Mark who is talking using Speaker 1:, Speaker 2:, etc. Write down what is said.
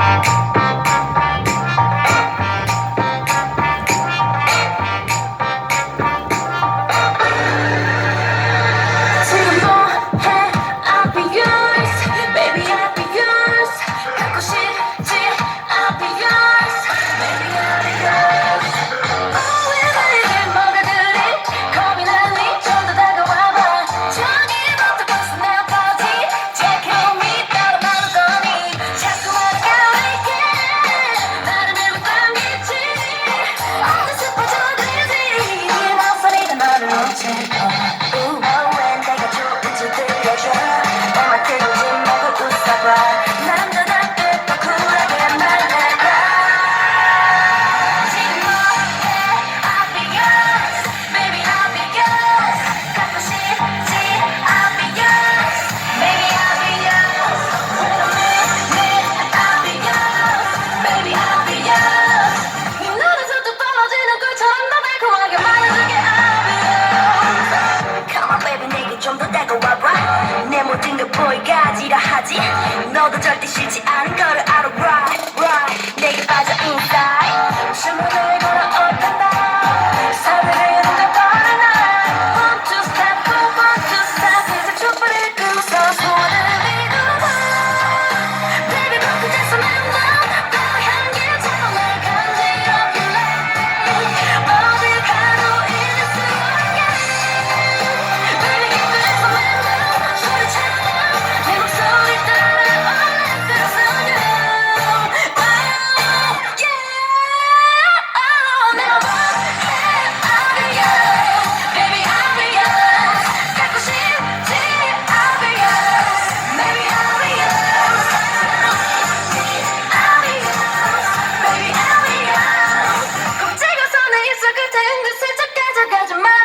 Speaker 1: Thank you. time.
Speaker 2: 너도
Speaker 1: 절대 쉬지 않은 거를 알아봐 아줌마.